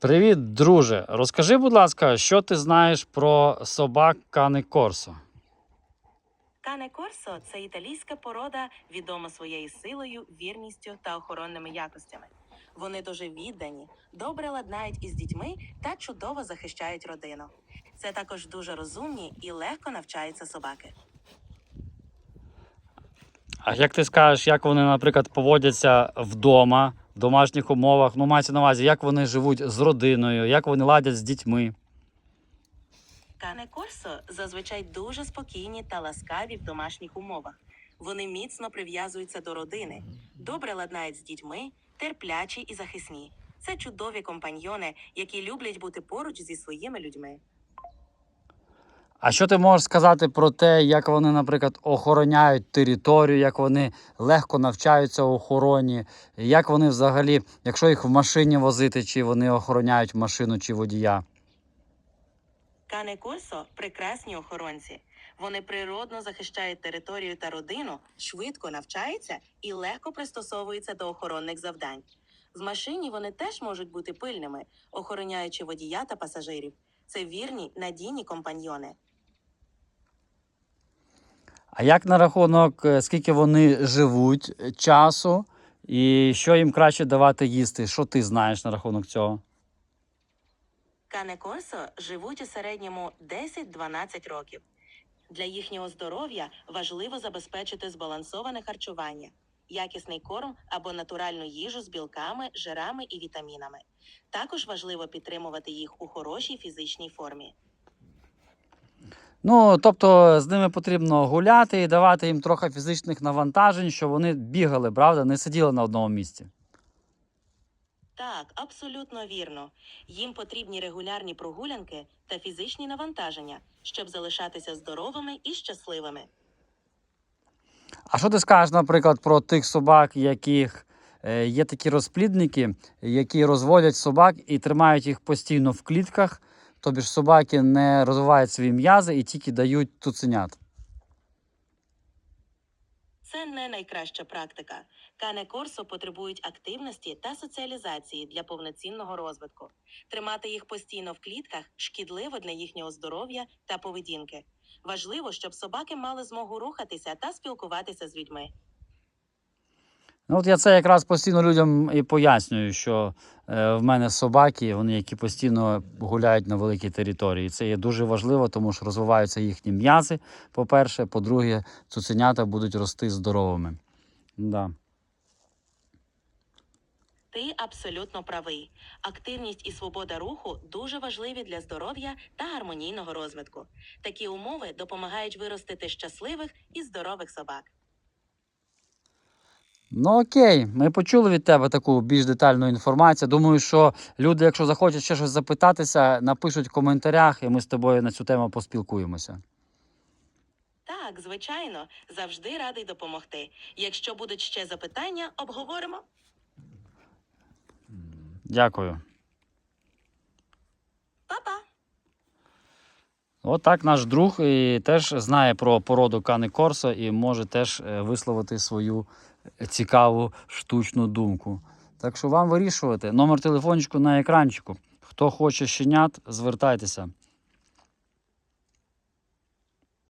Привіт, друже. Розкажи, будь ласка, що ти знаєш про собак Кани Корсо? Кане Корсо це італійська порода, відома своєю силою, вірністю та охоронними якостями. Вони дуже віддані, добре ладнають із дітьми та чудово захищають родину. Це також дуже розумні і легко навчаються собаки. А як ти скажеш, як вони, наприклад, поводяться вдома, в домашніх умовах? Ну, мається на увазі, як вони живуть з родиною, як вони ладять з дітьми? Кане Корсо зазвичай дуже спокійні та ласкаві в домашніх умовах. Вони міцно прив'язуються до родини, добре ладнають з дітьми, терплячі і захисні. Це чудові компаньйони, які люблять бути поруч зі своїми людьми. А що ти можеш сказати про те, як вони, наприклад, охороняють територію, як вони легко навчаються охороні, як вони взагалі, якщо їх в машині возити, чи вони охороняють машину чи водія? Кане Корсо прекрасні охоронці. Вони природно захищають територію та родину, швидко навчаються і легко пристосовуються до охоронних завдань. В машині вони теж можуть бути пильними, охороняючи водія та пасажирів. Це вірні, надійні компаньйони. А як на рахунок, е, скільки вони живуть е, часу, і що їм краще давати їсти? Що ти знаєш на рахунок цього? Кане Корсо живуть у середньому 10-12 років. Для їхнього здоров'я важливо забезпечити збалансоване харчування, якісний корм або натуральну їжу з білками, жирами і вітамінами. Також важливо підтримувати їх у хорошій фізичній формі. Ну, тобто з ними потрібно гуляти і давати їм трохи фізичних навантажень, щоб вони бігали, правда, не сиділи на одному місці. Так, абсолютно вірно. Їм потрібні регулярні прогулянки та фізичні навантаження, щоб залишатися здоровими і щасливими. А що ти скажеш, наприклад, про тих собак, яких е, є такі розплідники, які розводять собак і тримають їх постійно в клітках, тобі ж собаки не розвивають свої м'язи і тільки дають цуценят. Це не найкраща практика. Кане Корсо потребують активності та соціалізації для повноцінного розвитку. Тримати їх постійно в клітках шкідливо для їхнього здоров'я та поведінки. Важливо, щоб собаки мали змогу рухатися та спілкуватися з людьми. Ну, от я це якраз постійно людям і пояснюю, що е, в мене собаки, вони які постійно гуляють на великій території. Це є дуже важливо, тому що розвиваються їхні м'язи. По-перше, по-друге, цуценята будуть рости здоровими. Да. Ти абсолютно правий. Активність і свобода руху дуже важливі для здоров'я та гармонійного розвитку. Такі умови допомагають виростити щасливих і здорових собак. Ну окей, ми почули від тебе таку більш детальну інформацію. Думаю, що люди, якщо захочуть ще щось запитатися, напишуть в коментарях, і ми з тобою на цю тему поспілкуємося. Так, звичайно, завжди радий допомогти. Якщо будуть ще запитання, обговоримо. Дякую. Отак наш друг і теж знає про породу Кани Корсо і може теж е, висловити свою е, цікаву штучну думку. Так що вам вирішувати. Номер телефончику на екранчику. Хто хоче щенят, звертайтеся.